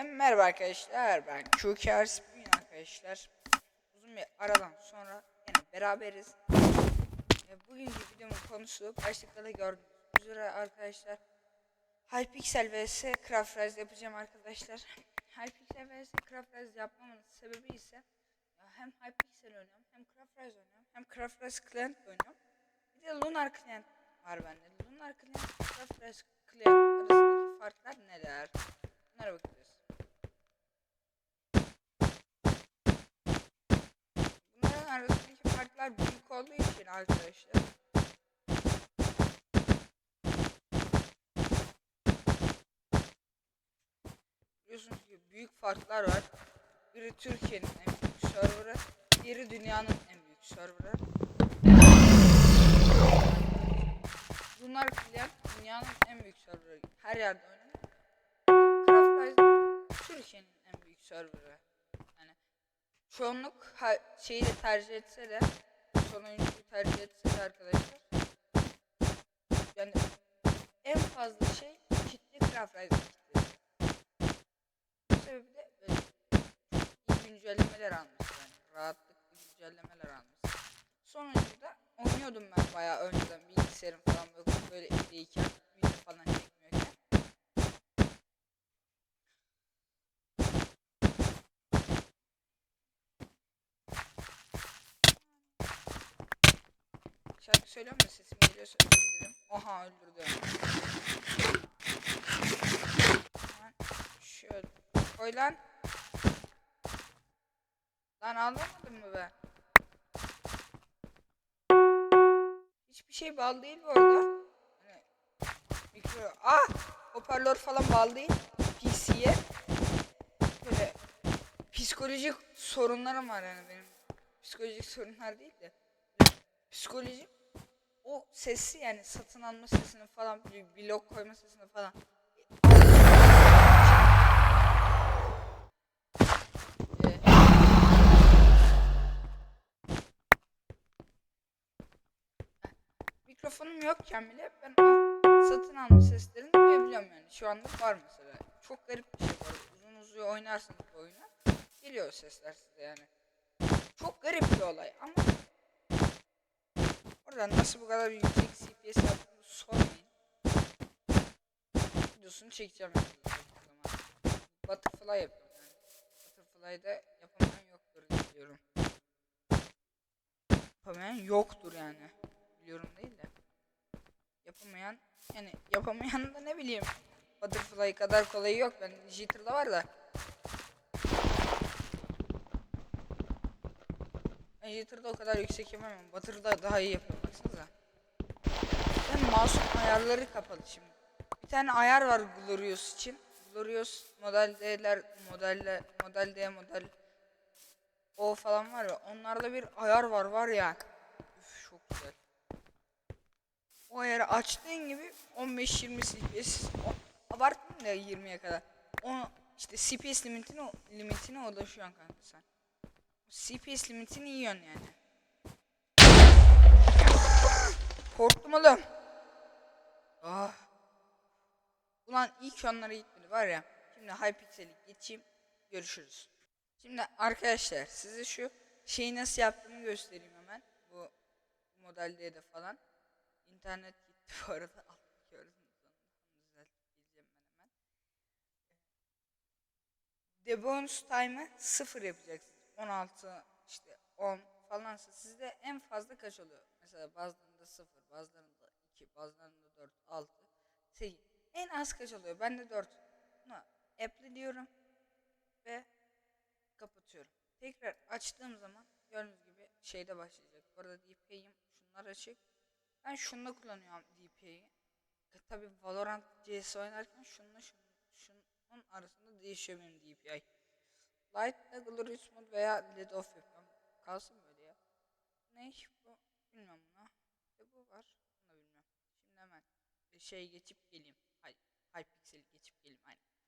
Hepinize merhaba arkadaşlar. Ben QKR bugün arkadaşlar. Uzun bir aradan sonra yine beraberiz. E, bugünkü videomun konusu başlıkta da gördüğünüz üzere arkadaşlar. Hypixel vs Craft yapacağım arkadaşlar. Hypixel vs Craft yapmamın sebebi ise ya hem Hypixel oynuyorum hem Craft oynuyorum hem Craft Client oynuyorum. Bir de Lunar Client var bende. Lunar Client farklar büyük olduğu için arkadaşlar. Biliyorsunuz ki büyük farklar var. Biri Türkiye'nin en büyük serverı, diğeri dünyanın en büyük serverı. Bunlar filan dünyanın en büyük serverı. Her yerde oynanır. Craft Türkiye'nin en büyük serverı. Çoğunluk şeyi de tercih etse de sonuncuyu tercih etse arkadaşlar yani en fazla şey kitle Craft kitlesi. Bu sebebi de böyle iyi güncellemeler almış yani rahatlıklı güncellemeler almış. Sonuncuda oynuyordum ben bayağı önceden bilgisayarım falan böyle, böyle söylüyorum da sesim geliyorsa dilerim. Oha öldürdüm. Şöyle koy lan. Lan anlamadın mı be? Hiçbir şey bağlı değil bu arada. Hani mikro... Ah! Hoparlör falan bağlı değil. PC'ye. Böyle psikolojik sorunlarım var yani benim. Psikolojik sorunlar değil de. Psikolojik o sesi yani satın alma sesini falan bir blok koyma sesini falan Ee, mikrofonum yokken bile ben satın alma seslerini duyabiliyorum yani. Şu anda var mesela. Çok garip bir şey var. Uzun uzun oynarsınız bu oyunu. Geliyor sesler size yani. Çok garip bir olay ama oradan nasıl bu kadar yüksek CPS yaptığımı sormayın. Videosunu çekeceğim. Butterfly yapıyorum yani. Butterfly'da yapamayan yoktur diye biliyorum. Yapamayan yoktur yani. Biliyorum değil de. Yapamayan yani yapamayan da ne bileyim. Butterfly kadar kolayı yok. Ben Jitter'da var da. Ben Jitter'da o kadar yüksek yapamam. Butter'da daha iyi yapıyorum baksanıza. Ben masum ayarları kapalı şimdi. Bir tane ayar var Glorious için. Glorious model D'ler, modelle, model D, model O falan var ya. Onlarda bir ayar var var ya. Üf çok güzel. O ayarı açtığın gibi 15-20 CPS o- abartmayın da 20'ye kadar. O işte CPS limitine limitine ulaşıyorsun kanka sen. CPS limitini yiyorsun yani. Korktum oğlum. Ah. Ulan ilk onlara gitmedi var ya. Şimdi Hypixel'e geçeyim. Görüşürüz. Şimdi arkadaşlar size şu şeyi nasıl yaptığımı göstereyim hemen. Bu modelde de falan. İnternet gitti bu arada. Debounce time'ı sıfır yapacaksınız. 16 işte 10 falansa sizde en fazla kaç oluyor? Mesela bazılarında 0, bazılarında 2, bazılarında 4, 6, 8. En az kaç oluyor? Ben de 4. Bunu apply diyorum ve kapatıyorum. Tekrar açtığım zaman gördüğünüz gibi şeyde başlayacak. Bu arada DPI'm şunlar açık. Ben şununla kullanıyorum DPI'yi. Tabi Valorant CS oynarken şununla şunun, şunun arasında değişiyor benim DPI. Light, Glorious Mode veya LED Off yapıyorum. Kalsın böyle ya. Ne bu? Bilmiyorum buna. Ve bu var. Bunu da bilmiyorum. Şimdi hemen bir şey geçip geleyim. Hay, Hypixel'i geçip geleyim. Aynen.